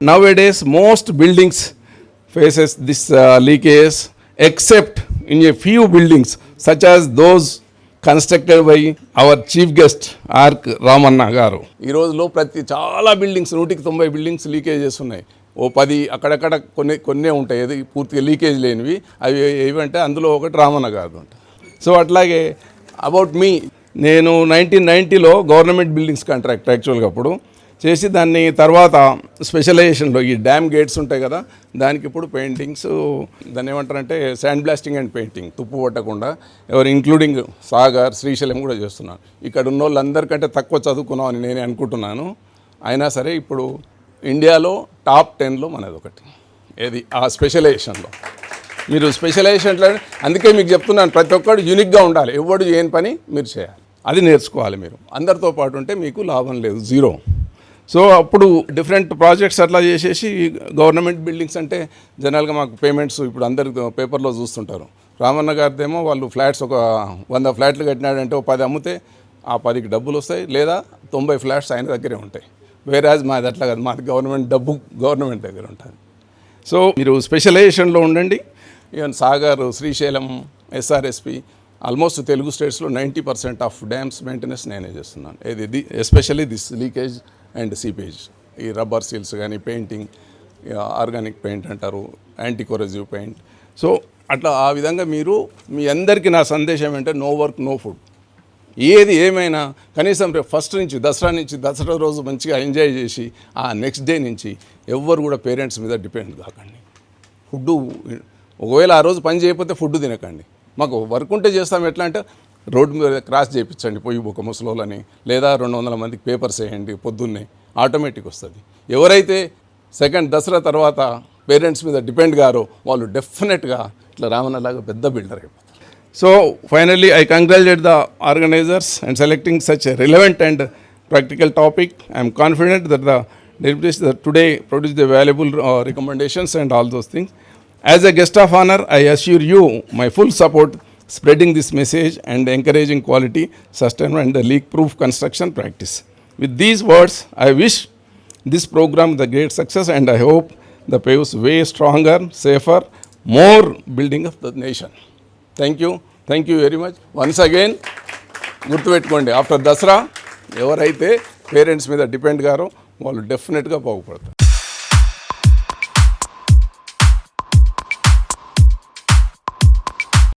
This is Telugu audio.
nowadays most buildings faces this uh, leakage except in a few buildings such as those constructed by our chief guest ar Ramanna garu. ఈ రోజులో ప్రతి చాలా బిల్డింగ్స్ నూటికి తొంభై బిల్డింగ్స్ లీకేజెస్ ఉన్నాయి. ఓ పది అక్కడక్కడ కొన్ని కొన్నే ఉంటాయి. అది పూర్తిగా లీకేజ్ లేనివి. అవి ఏవంటే అందులో ఒకటి రామన్న గారు అంట సో అట్లాగే అబౌట్ మీ నేను నైన్టీన్ నైంటీలో గవర్నమెంట్ బిల్డింగ్స్ కాంట్రాక్ట్ యాక్చువల్గా అప్పుడు చేసి దాన్ని తర్వాత స్పెషలైజేషన్లో ఈ డ్యామ్ గేట్స్ ఉంటాయి కదా దానికి ఇప్పుడు పెయింటింగ్స్ దాన్ని ఏమంటారంటే శాండ్ బ్లాస్టింగ్ అండ్ పెయింటింగ్ తుప్పు పట్టకుండా. ఎవరు ఇంక్లూడింగ్ సాగర్ శ్రీశైలం కూడా చేస్తున్నారు. ఇక్కడ ఉన్న వాళ్ళందరికంటే తక్కువ చదువుకున్నాం అని నేను అనుకుంటున్నాను. అయినా సరే ఇప్పుడు ఇండియాలో టాప్ టెన్లో మనది ఒకటి. ఏది? ఆ స్పెషలైజేషన్లో. మీరు స్పెషలైజేషన్లో అందుకే మీకు చెప్తున్నాను ప్రతి ఒక్కడు యూనిక్గా ఉండాలి. ఎవడు చేయని పని మీరు చేయాలి. అది నేర్చుకోవాలి మీరు. అందరితో పాటు ఉంటే మీకు లాభం లేదు జీరో. సో అప్పుడు డిఫరెంట్ ప్రాజెక్ట్స్ అట్లా చేసేసి గవర్నమెంట్ బిల్డింగ్స్ అంటే జనరల్గా మాకు పేమెంట్స్ ఇప్పుడు అందరు పేపర్లో చూస్తుంటారు. రామన్న గారిదేమో వాళ్ళు ఫ్లాట్స్ ఒక వంద ఫ్లాట్లు కట్టినాడంటే ఒక పది అమ్మితే ఆ పదికి డబ్బులు వస్తాయి లేదా తొంభై ఫ్లాట్స్ ఆయన దగ్గరే ఉంటాయి. వేరాజ్ మాది అట్లా కాదు మాది గవర్నమెంట్ డబ్బు గవర్నమెంట్ దగ్గర ఉంటుంది. సో మీరు స్పెషలైజేషన్లో ఉండండి. Even Sagar Srisailam SRSP almost Telugu స్టేట్స్లో ninety percent of dams maintenance నేనే చేస్తున్నాను. ఇది especially this leakage and seepage. ఈ రబ్బర్ సీల్స్ కానీ పెయింటింగ్ ఆర్గానిక్ పెయింట్ అంటారు యాంటీకొరజివ్ పెయింట్. సో అట్లా ఆ విధంగా మీరు మీ అందరికీ నా సందేశం ఏంటంటే నో వర్క్ నో ఫుడ్ ఏది ఏమైనా కనీసం రేపు ఫస్ట్ నుంచి దసరా నుంచి దసరా రోజు మంచిగా ఎంజాయ్ చేసి ఆ నెక్స్ట్ డే నుంచి ఎవ్వరు కూడా పేరెంట్స్ మీద డిపెండ్ కాకండి. ఫుడ్ ఒకవేళ ఆ రోజు పని చేయకపోతే ఫుడ్ తినకండి. మాకు వర్క్ ఉంటే చేస్తాం. ఎట్లా అంటే రోడ్డు మీద క్రాస్ చేయించండి పోయి ఒక ముసలోళ్ళని లేదా రెండు వందల మందికి పేపర్స్ వేయండి పొద్దున్నే ఆటోమేటిక్ వస్తుంది. ఎవరైతే సెకండ్ దసరా తర్వాత పేరెంట్స్ మీద డిపెండ్ గారో వాళ్ళు డెఫినెట్గా ఇట్లా రామన్నలాగా పెద్ద బిల్డర్ అయిపోతారు. So finally I congratulate the organisers and selecting such relevant and practical topic I'm confident that the the deputies that today produced the valuable uh, recommendations and all those things. As a guest of honor, I assure you my full support spreading this message and encouraging quality sustainment and leak proof construction practice with these words I wish this programme the great success and I hope the paves way stronger safer more building of the nation thank you thank you very much once again గుర్తుపెట్టుకోండి ఆఫ్టర్ దసరా ఎవరైతే పేరెంట్స్ మీద డిపెండ్ గారో వాళ్ళు డెఫినెట్గా బాగుపడతారు.